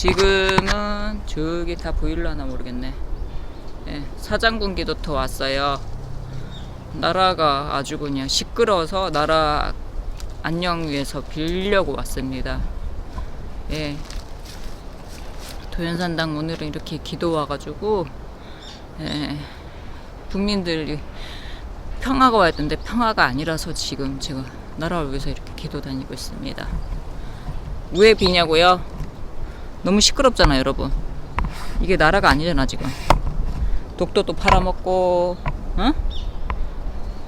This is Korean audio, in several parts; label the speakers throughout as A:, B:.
A: 지금은 저기 다 보일라나 모르겠네. 예, 사장군기도 더 왔어요. 나라가 아주 그냥 시끄러워서 나라 안녕 위해서 빌려고 왔습니다. 예. 도연산당 오늘은 이렇게 기도 와가지고 예, 국민들이 평화가 와야 되는데 평화가 아니라서 지금 제가 나라를 위해서 이렇게 기도 다니고 있습니다. 왜 비냐고요? 너무 시끄럽잖아요, 여러분. 이게 나라가 아니잖아, 지금. 독도도 팔아먹고, 어?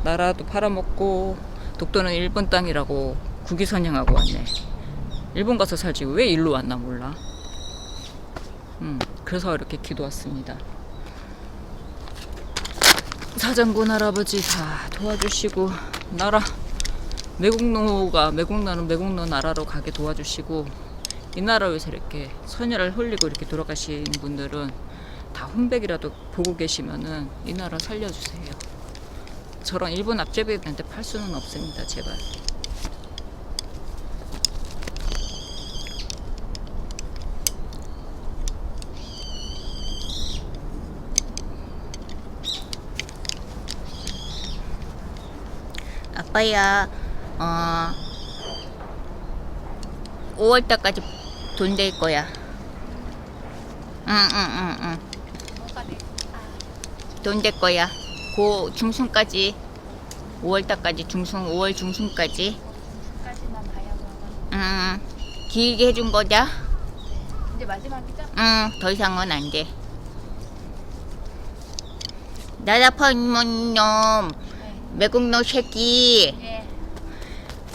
A: 나라도 팔아먹고, 독도는 일본 땅이라고 국위선양하고 왔네. 일본 가서 살지 왜 일로 왔나 몰라. 음, 그래서 이렇게 기도 왔습니다. 사장군 할아버지 다 도와주시고 나라 매국노가 매국노는 매국노 나라로 가게 도와주시고 이 나라 위해서 이렇게 선혈을 흘리고 이렇게 돌아가신 분들은 다 훈백이라도 보고 계시면은 이 나라 살려주세요. 저런 일본 앞제비한테 팔 수는 없습니다, 제발.
B: 아빠야, 어, 5월달까지 돈 될 거야. 응, 응, 응, 응. 돈 될 거야. 고 중순까지. 5월달까지 중순, 5월 중순까지. 응, 길게 해준 거자.
C: 이제 마지막이죠?
B: 응, 더 이상은 안 돼. 나라파이몬 놈,
C: 네.
B: 매국노 새끼.
C: 예.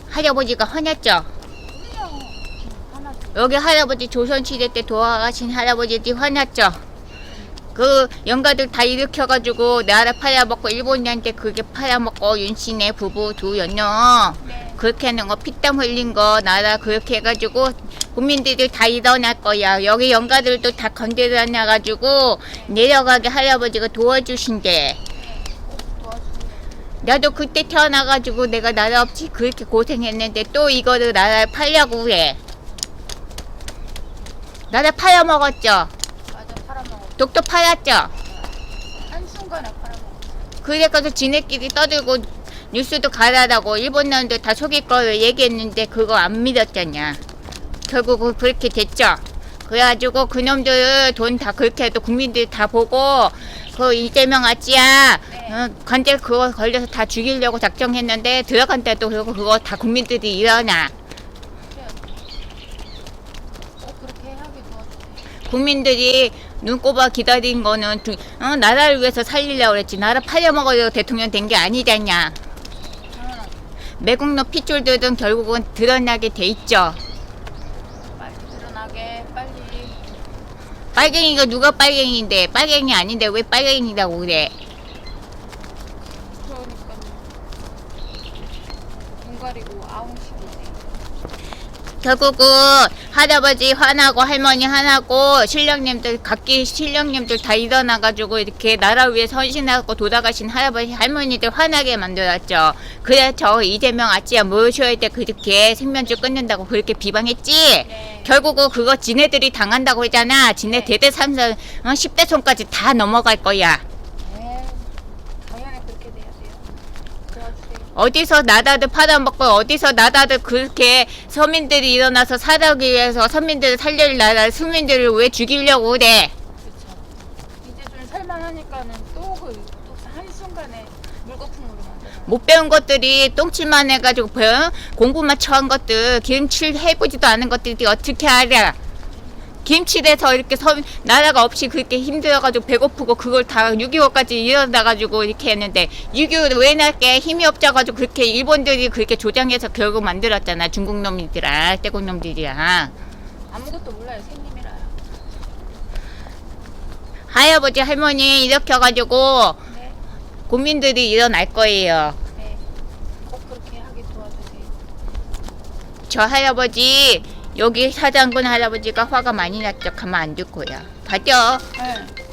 B: 할아버지가 화났죠? 여기 할아버지 조선시대 때 돌아가신 할아버지들이 화났죠. 그 영가들 다 일으켜가지고 나라 팔아먹고 일본인한테 그게 팔아먹고 윤씨네 부부 두 연녀
C: 네.
B: 그렇게 하는 거 피땀 흘린 거 나라 그렇게 해가지고 국민들이 다 일어날 거야. 여기 영가들도 다 건드려놔가지고 내려가게 할아버지가 도와주신대. 나도 그때 태어나가지고 내가 나라 없이 그렇게 고생했는데 또 이거를 나라를 팔려고 해. 나라 팔아먹었죠.
C: 맞아 팔아먹어.
B: 독도 팔았죠.
C: 한순간에 팔아먹어.
B: 그래가지고 지네끼리 떠들고 뉴스도 가라라고 일본 놈들 다 속일 거를 얘기했는데 그거 안 믿었잖냐. 결국은 그렇게 됐죠. 그래가지고 그놈들 돈 다 그렇게 해도 국민들이 다 보고 그 이재명 아찌야
C: 네.
B: 어, 관제 그거 걸려서 다 죽이려고 작정했는데 들어간 때도 그리고 그거 다 국민들이 일어나.
C: 꼭 그렇게 하게 도와주세요.
B: 국민들이 눈꼽아 기다린 거는 두- 어, 나라를 위해서 살리려고 그랬지 나라 팔려먹어야 대통령 된 게 아니잖냐. 매국노 핏줄들은 결국은 드러나게 돼 있죠
C: 빨리 드러나게 빨리.
B: 빨갱이가 누가 빨갱이인데 빨갱이 아닌데 왜 빨갱이라고 그래
C: 그러니까요. 눈 가리고 아웅식이네.
B: 결국은 할아버지 화나고 할머니 화나고 신령님들 각기 신령님들 다 일어나가지고 이렇게 나라 위해 선신하고 돌아가신 할아버지 할머니들 화나게 만들었죠 그래 저 이재명 아찌야 모셔야 돼 그렇게 생면줄 끊는다고 그렇게 비방했지
C: 네.
B: 결국은 그거 지네들이 당한다고 했잖아. 지네
C: 네.
B: 대대 삼선 어, 10대 손까지 다 넘어갈 거야.
C: 네. 당연히 그렇게 돼야 돼요. 도와주세요.
B: 어디서 나다들 팔아먹고 어디서 나다들 그렇게 서민들이 일어나서 살아기 위해서 서민들을 살릴 나라 서민들을 왜 죽이려고 그래?
C: 그렇죠. 이제 좀 살만하니까는 또그 한순간에 물거품으로 만들어.
B: 못 배운 것들이 똥칠만 해가지고 배운 공부만 처한 것들 김칠 해보지도 않은 것들이 어떻게 알아? 김칠에서 이렇게 서 나라가 없이 그렇게 힘들어가지고 배고프고 그걸 다 6.25까지 일어나가지고 이렇게 했는데 6.25를 왜 날게 힘이 없어가지고 그렇게 일본들이 그렇게 조장해서 결국 만들었잖아 중국 놈들이랑 태국 놈들이랑
C: 아무것도 몰라요. 생님이라요.
B: 할아버지 할머니 이렇게 해가지고
C: 네.
B: 국민들이 일어날 거예요
C: 네. 꼭 그렇게 하게 도와주세요.
B: 저 할아버지 여기 사장군 할아버지가 화가 많이 났죠 가만 안 둘 거야 봤죠?
C: 네.